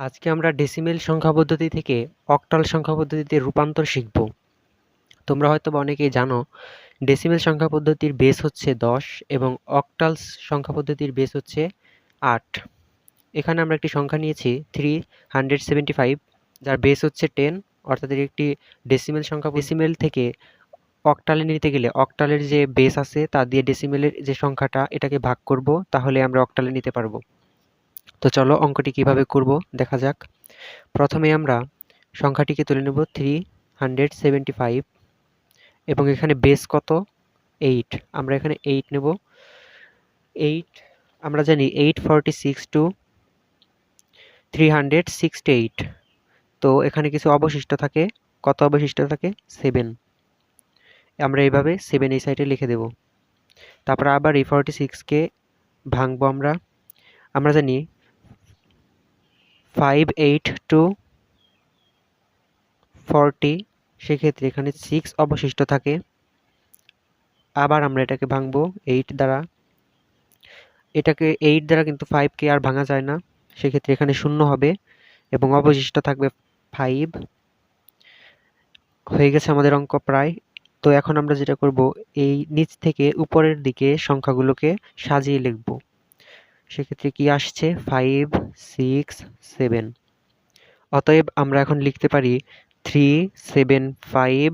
আজকে আমরা ডেসিমেল সংখ্যা পদ্ধতি থেকে অক্টাল সংখ্যা পদ্ধতিতে রূপান্তর শিখব। তোমরা হয়তো অনেকেই জানো ডেসিমেল সংখ্যা পদ্ধতির বেস হচ্ছে দশ এবং অক্টাল সংখ্যা পদ্ধতির বেস হচ্ছে আট। এখানে আমরা একটি সংখ্যা নিয়েছি থ্রি হান্ড্রেড সেভেন্টি ফাইভ যার বেস হচ্ছে টেন অর্থাৎ একটি ডেসিমেল সংখ্যা ডেসিমেল থেকে অক্টালে নিতে গেলে অক্টালের যে বেস আছে, তা দিয়ে ডেসিমেলের যে সংখ্যাটা, এটাকে ভাগ করব, তাহলে আমরা অক্টালে নিতে পারব। তো চলো অঙ্কটি কীভাবে করব? দেখা যাক। প্রথমে আমরা সংখ্যাটিকে তুলে নেব থ্রি হান্ড্রেড সেভেন্টি ফাইভ এবং এখানে বেস কত? এইট আমরা এখানে এইট নেব। এইট আমরা জানি eight forty six to three hundred sixty eight তো এখানে কিছু অবশিষ্ট থাকে। কত অবশিষ্ট থাকে? সেভেন আমরা এইভাবে সেভেন এই সাইডে লিখে দেব। তারপর আবার এই ফর্টি সিক্সকে ভাঙবো আমরা। আমরা জানি ফাইভ এইট টু ফর্টি সেক্ষেত্রে এখানে সিক্স অবশিষ্ট থাকে। আবার আমরা এটাকে ভাঙবো এইট দ্বারা। এটাকে এইট দ্বারা কিন্তু ফাইভকে আর ভাঙা যায় না। সেক্ষেত্রে এখানে শূন্য হবে এবং অবশিষ্ট থাকবে ফাইভ হয়ে গেছে আমাদের অঙ্ক প্রায়। তো এখন আমরা যেটা করব, এই নিচ থেকে উপরের দিকে সংখ্যাগুলোকে সাজিয়ে লিখব। সেক্ষেত্রে কি আসছে? ফাইভ সিক্স সেভেন অতএব আমরা এখন লিখতে পারি three seven five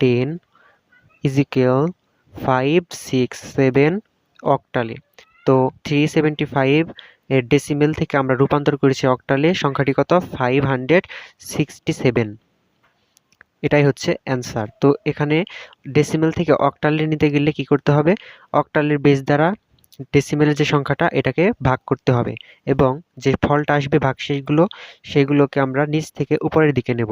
ten is equal five six seven অক্টালে তো থ্রি সেভেন্টি ফাইভ এর ডেসিমেল থেকে আমরা রূপান্তর করেছি অক্টালে সংখ্যাটি কত? ফাইভ হান্ড্রেড সিক্সটি সেভেন এটাই হচ্ছে অ্যান্সার তো এখানে ডেসিমেল থেকে অক্টালে নিতে গেলে কি করতে হবে? অক্টালের বেস দ্বারা ডেসিমেলের যে সংখ্যাটা, এটাকে ভাগ করতে হবে এবং যে ফলটা আসবে ভাগশেষগুলো, সেগুলোকে আমরা নিচ থেকে উপরের দিকে নেব।